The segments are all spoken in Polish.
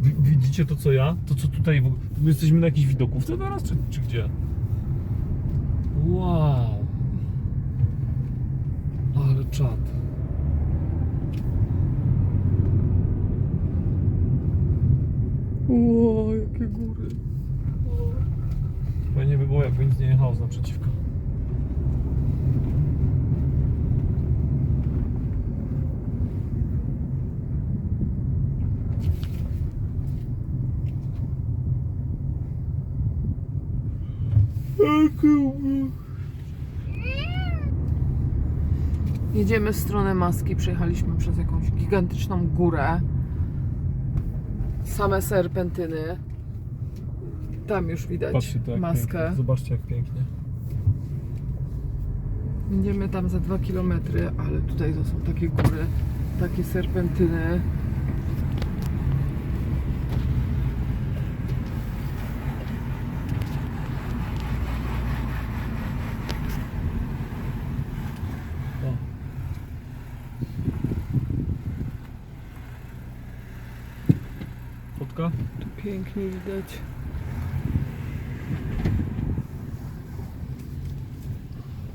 Wi- Widzicie to co ja? To co tutaj. My jesteśmy na jakiejś widokówce teraz, czy, czy gdzie? Wow. Ale czad. Ło, jakie góry. Fajnie by było, jakby nic nie jechało z. Jedziemy w stronę maski. Przejechaliśmy przez jakąś gigantyczną górę. Same serpentyny. Tam już widać Patrzcie to jak maskę. pięknie. Zobaczcie jak pięknie. Będziemy tam za 2 km, ale tutaj to są takie góry, takie serpentyny. O. Fotka? Tu pięknie widać.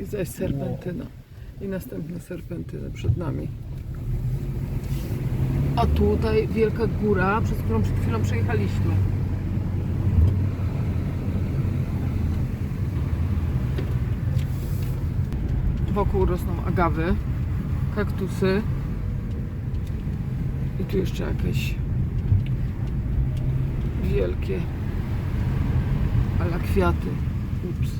I zaś serpentyna. I następne serpentyny przed nami. A tutaj wielka góra, przez którą przed chwilą przejechaliśmy. Wokół rosną agawy, kaktusy. I tu jeszcze jakieś wielkie ala kwiaty. Ups.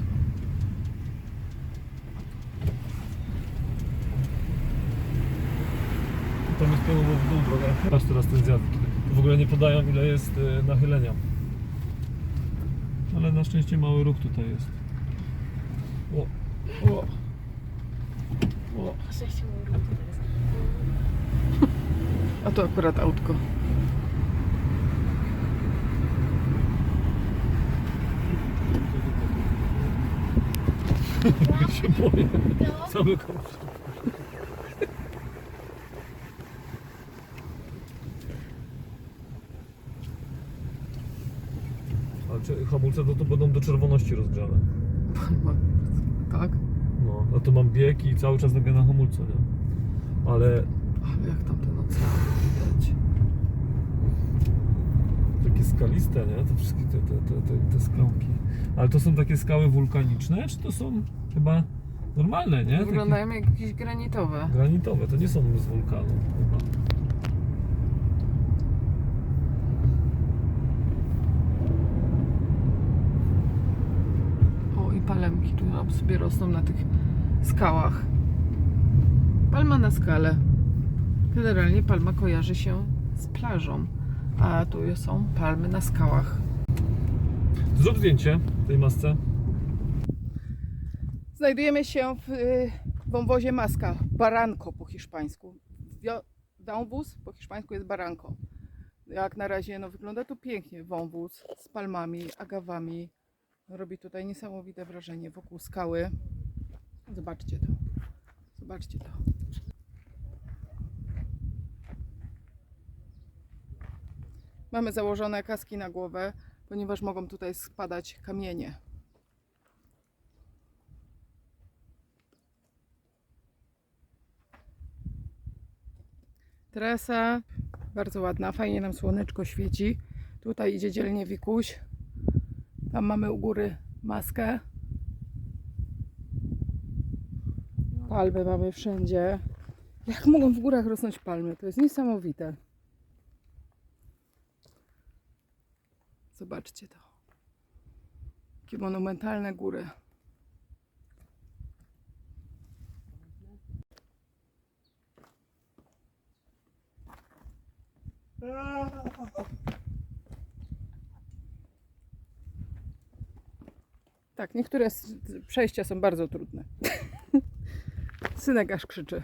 Tam jest pionowo w dół droga. Patrz teraz ten zjazd. W ogóle nie podają ile jest e, nachylenia. Ale na szczęście mały ruch tutaj jest. O, o, o. A to akurat autko. Się boję. Cały komfort. Ale czy hamulce to, to będą do czerwoności rozgrzane. Tak? No, no to mam bieg i cały czas robię na hamulcu, nie? Ale Ale jak tam ten ocean widać. takie skaliste, nie? Te wszystkie te, te, te, te, te skałki. Ale to są takie skały wulkaniczne, czy to są chyba normalne, nie? Wyglądają jak jakieś granitowe. granitowe, to nie są z wulkanu chyba. O i palemki tu nam sobie rosną na tych skałach. Palma na skale. Generalnie palma kojarzy się z plażą. A tu są palmy na skałach. Zrób zdjęcie tej masce. Znajdujemy się w y, wąwozie Maska, Baranko po hiszpańsku. Wąwóz po hiszpańsku jest Baranko. Jak na razie no, wygląda to pięknie. Wąwóz z palmami, agawami. Robi tutaj niesamowite wrażenie wokół skały. Zobaczcie to. Zobaczcie to. Mamy założone kaski na głowę, ponieważ mogą tutaj spadać kamienie. Trasa bardzo ładna, fajnie nam słoneczko świeci. Tutaj idzie dzielnie Wikuś. Tam mamy u góry maskę. Palmy mamy wszędzie. Jak mogą w górach rosnąć palmy? To jest niesamowite. Zobaczcie to. Jakie monumentalne góry. Tak, niektóre przejścia są bardzo trudne. Synek aż krzyczy.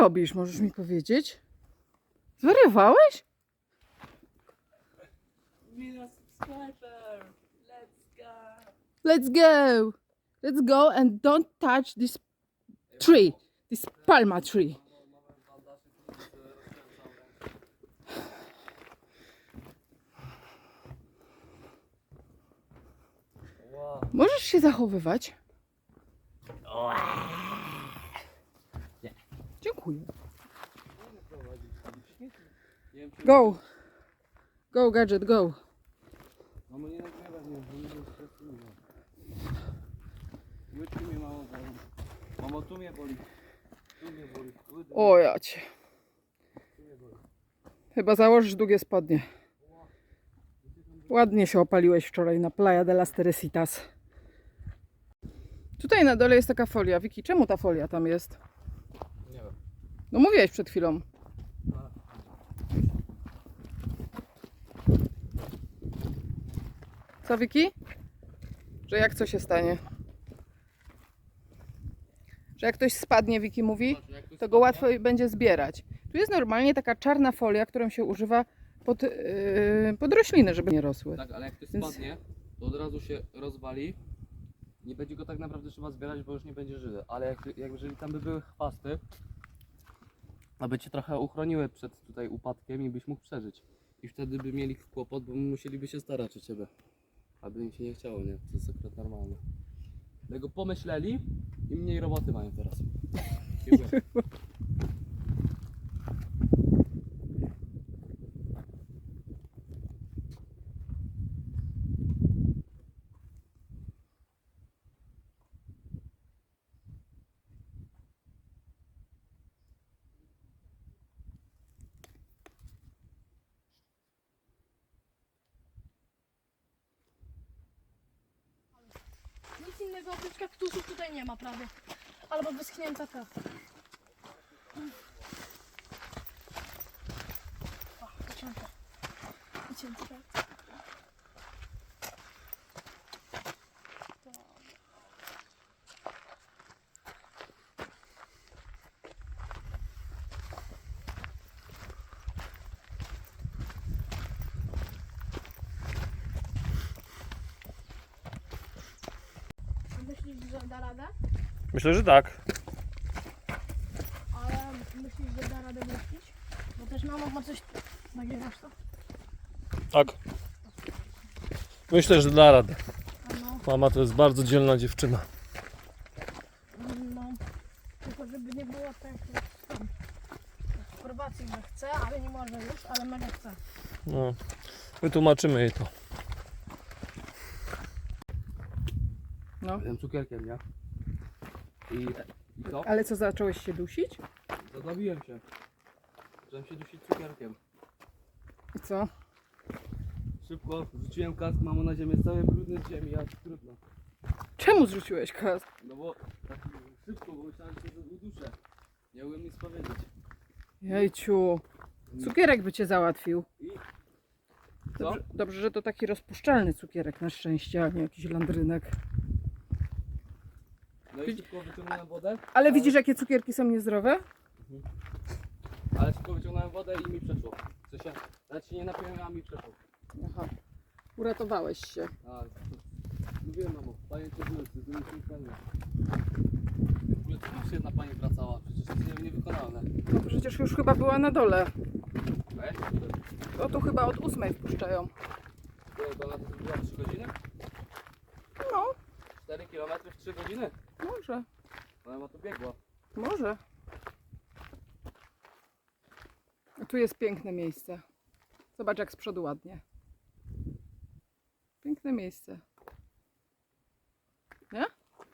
Robisz, możesz mi powiedzieć? Zwariowałeś? Let's go! Let's go and don't touch this tree, this palma tree. Możesz się zachowywać? Dziękuję. Go. Go, gadżet, go. Mamo tu mnie boli. Tu mnie boli. O ja cię. Chyba założysz długie spodnie. Ładnie się opaliłeś wczoraj na Playa de las Teresitas. Tutaj na dole jest taka folia. Wiki, czemu ta folia tam jest? No mówiłeś przed chwilą. Co Wiki? Że jak co się stanie? Że jak ktoś spadnie, Wiki mówi, to go łatwo będzie zbierać. Tu jest normalnie taka czarna folia, którą się używa pod, yy, pod rośliny, żeby nie rosły. Tak, ale jak ktoś Więc- spadnie, to od razu się rozwali. Nie będzie go tak naprawdę trzeba zbierać, bo już nie będzie żywy. Ale jak, jak jeżeli tam by były chwasty, aby cię trochę uchroniły przed tutaj upadkiem i byś mógł przeżyć. I wtedy by mieli kłopot, bo musieliby się starać o ciebie. Aby im się nie chciało, nie? To jest akurat normalne. Dlatego pomyśleli i mniej roboty mają teraz. Dziękuję. Innego oprócz kaktusów tutaj nie ma prawie. Albo wyschnięta trawa. O, wycięte. Wycięte, tak. Myślisz, że da radę? Myślę, że tak. Ale myślisz, że da radę wrócić? Bo też mama ma coś... Nagrywasz to? Tak. Myślę, że da radę. A no, Mama to jest bardzo dzielna dziewczyna. no. Tylko żeby nie było tak jak w tym. W Chorwacji, że chce, ale nie może już, ale mega chce. No. Wytłumaczymy jej to. No. Tym cukierkiem, nie? I, i co? Ale co, zacząłeś się dusić? Zabawiłem się. Zacząłem się dusić cukierkiem. I co? Szybko wrzuciłem kask, mamo na ziemię, cały brudny z ziemi, a trudno. Czemu zrzuciłeś kask? No bo tak szybko, bo myślałem, że to uduszę. Nie umiem nic powiedzieć. Jejciu. Cukierek by cię załatwił. I co? Dobrze, dobrze, że to taki rozpuszczalny cukierek na szczęście, a nie jakiś landrynek. No i szybko wyciągnąłem wodę, Ale widzisz, jakie cukierki są niezdrowe? ale szybko wyciągnąłem wodę i mi przeszło. W sensie, się nie napiłem, a mi przeszło. Aha. Uratowałeś się. A, to, mówiłem mamo, panie cię były, to jest nieśmiertelne. W ogóle tu już jedna pani wracała, przecież to jest niewykonalne. No przecież już chyba była na dole. Weź, O tu chyba od ósmej wpuszczają. to, to na to była 3 godziny? No, 4 km w 3 godziny? Może, Ona ma to biegła. może. A tu jest piękne miejsce. Zobacz jak z przodu ładnie. Piękne miejsce.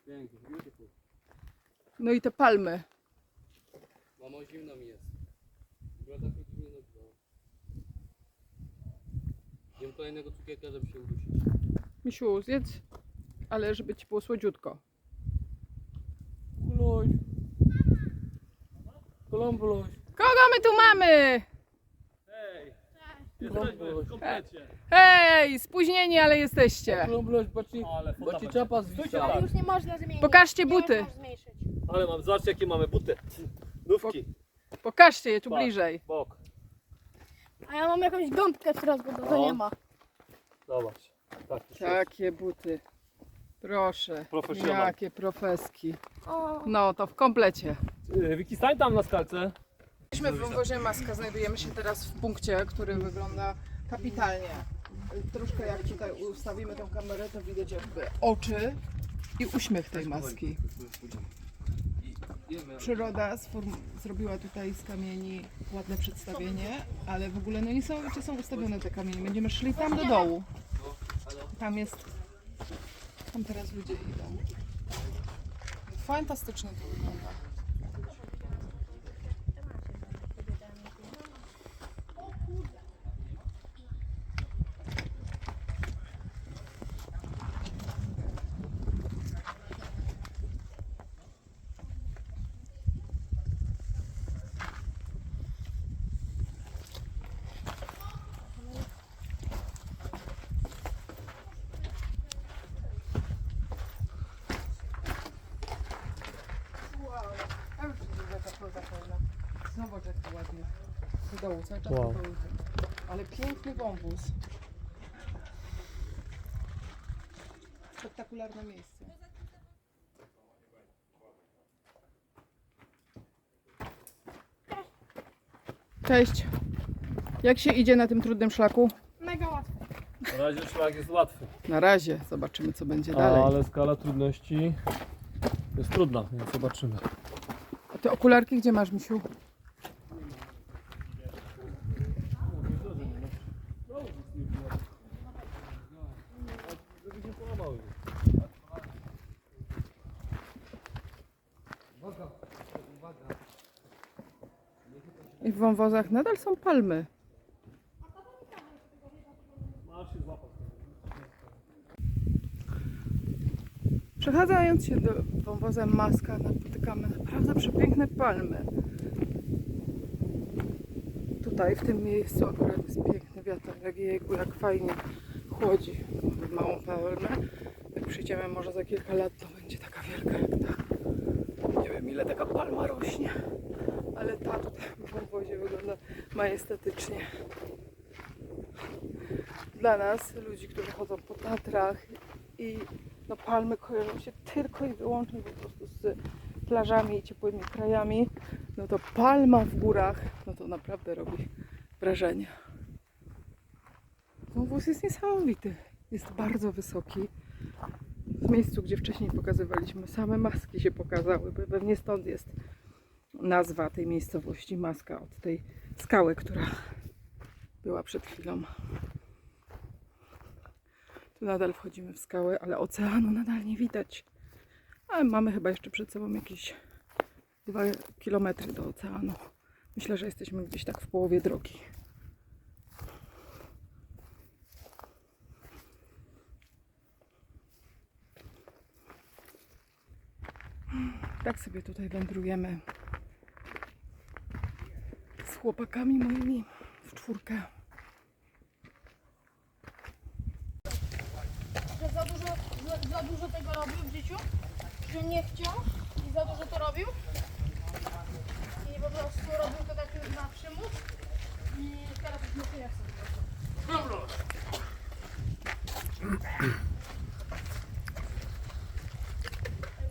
Pięknie, beautiful. No i te palmy. Mamo, zimno mi jest. W ogóle tak mi. Jem kolejnego cukierka, żeby się udusić. Misiu, zjedz, ale żeby ci było słodziutko. Kolumbuś. Kogo my tu mamy? Kolumbuś. Hej, spóźnieni, ale jesteście. Kolumbuś, bo ci, bo ci czapa zwisa. Już nie można zmienić. Pokażcie Nie buty. można zmniejszyć. Ale mam, zobaczcie jakie mamy buty. Nówki. Pokażcie je tu bliżej. Bok. A ja mam jakąś gąbkę w środku, to, to No. nie ma. Zobacz. Tak. Takie buty. Proszę. Profesjonal. Jakie profeski. O, No to w komplecie. Y, Wiki, stań tam na skalce. Jesteśmy w wąwozie Maska, znajdujemy się teraz w punkcie, który wygląda kapitalnie. Troszkę jak tutaj ustawimy tą kamerę, to widać jakby oczy i uśmiech tej maski. Przyroda zrobiła tutaj z kamieni ładne przedstawienie, ale w ogóle no niesamowicie są ustawione te kamienie. Będziemy szli tam do dołu. Tam jest... Tam teraz ludzie idą. Fantastycznie to wygląda. Wow, a już widzę jaka woda pełna. Zobacz jak to ładnie. Wow. Ale piękny wąwóz. Spektakularne miejsce. Cześć. Jak się idzie na tym trudnym szlaku? mega łatwo. Na razie szlak jest łatwy. Na razie. Zobaczymy co będzie A, dalej. ale skala trudności jest trudna, więc zobaczymy. A te okularki gdzie masz, Misiu? I w wąwozach nadal są palmy. Przechadzając się do wąwozem Maska napotykamy naprawdę przepiękne palmy. Tutaj w tym miejscu akurat jest piękny wiaterek, jejku jak fajnie chłodzi. Małą palmę. Jak przyjdziemy może za kilka lat to będzie taka wielka jak ta. Nie wiem ile taka palma rośnie, ale ta tutaj w wąwozie wygląda majestatycznie. Dla nas, ludzi, którzy chodzą po Tatrach i no palmy kojarzą się tylko i wyłącznie po prostu z plażami i ciepłymi krajami, no to palma w górach, no to naprawdę robi wrażenie. Wąwóz jest niesamowity. Jest bardzo wysoki. W miejscu, gdzie wcześniej pokazywaliśmy, same maski się pokazały, pewnie stąd jest nazwa tej miejscowości, maska od tej skały, która była przed chwilą. Tu nadal wchodzimy w skałę, ale oceanu nadal nie widać. Ale mamy chyba jeszcze przed sobą jakieś dwa kilometry do oceanu. Myślę, że jesteśmy gdzieś tak w połowie drogi. Tak sobie tutaj wędrujemy chłopakami moimi w czwórkę. Że za dużo, za, za dużo tego robił w życiu, że nie chciał i za dużo to robił. I po prostu robił to tak na przymus. I teraz już nie chce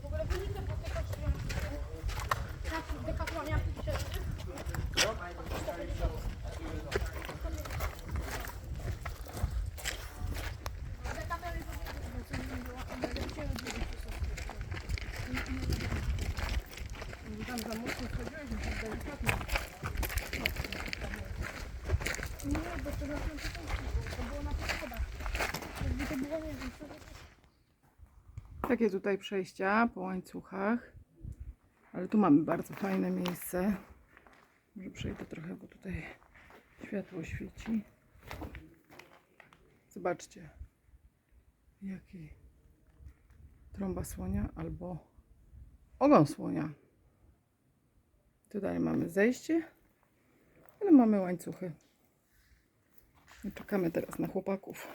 W ogóle wynika po tej kosztują tak w dekatlonie tysięcy. Dekatlon jest co nie było, ale chciałem Tam za mocno wchodziłeś, musisz delikatnie. Nie, bo to na tym to było na tych schodach. Jakby to było, nie wiem, co Takie tutaj przejścia po łańcuchach. Ale tu mamy bardzo fajne miejsce. Może przejdę trochę, bo tutaj światło świeci. Zobaczcie. Jaki trąba słonia albo ogon słonia. Tutaj mamy zejście, ale mamy łańcuchy. I czekamy teraz na chłopaków.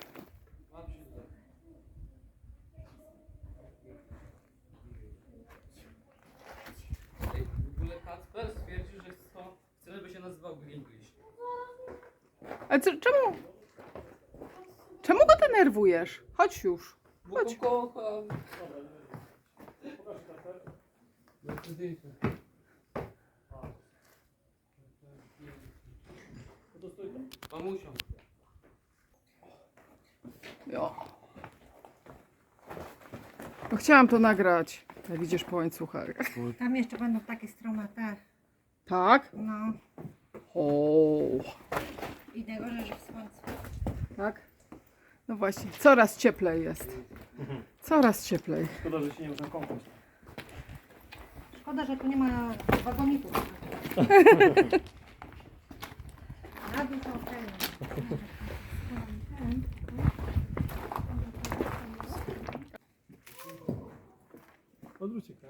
Ej, w ogóle Kacper stwierdził, że jest to nazywał Gringlish. A co, czemu? Czemu go denerwujesz? Chodź już. Bo Chodź. go kocham. Mamusią. Jo. No chciałam to nagrać. Jak widzisz po łańcuchach. Tam jeszcze będą takie strome te. Tak? No. O, I najgorzej, że w słońcu. tak? No właśnie, coraz cieplej jest. Coraz cieplej. Szkoda, że się nie można kąpać. Szkoda, że tu nie ma wagoników. Na dół to okej. Подручика.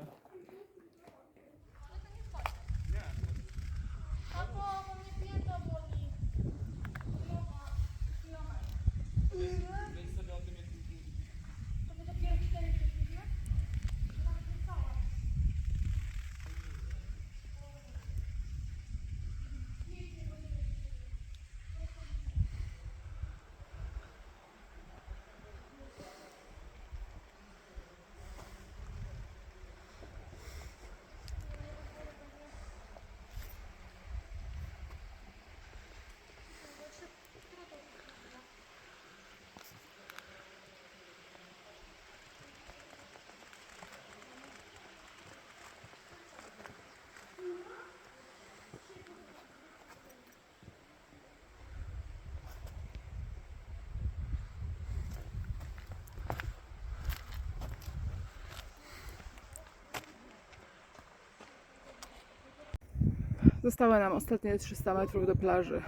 Zostały nam ostatnie 300 metrów do plaży.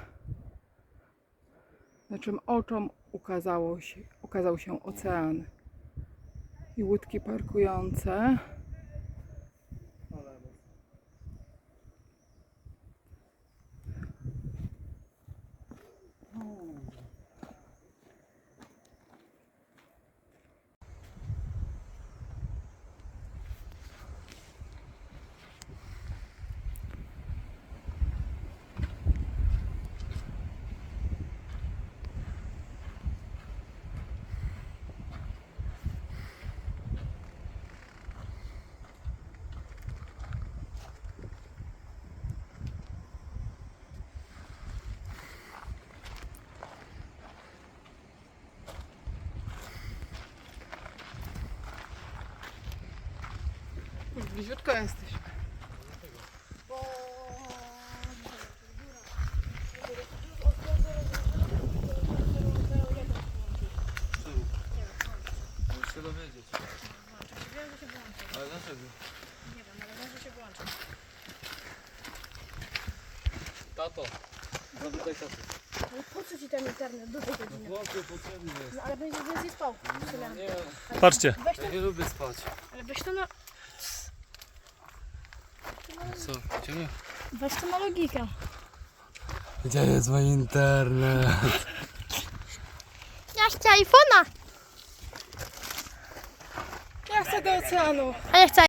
Naszym oczom ukazało się, ukazał się ocean i łódki parkujące. Bliziutko jesteś. Muszę dowiedzieć. Ale dlaczego? Nie wiem, ale może się włączyć. Tato. Zapytaj tato. Ale po co ci ten internet do tej godziny? Chłopie potrzebny jest. No ale będziesz więcej spał. Nie, Patrzcie. Weź to, ja nie lubię spać. ale weź to na, Co? Ciebie? weź to na logikę. Gdzie jest mój internet? Ja chcę iPhone'a. Ja chcę do oceanu. A ja chcę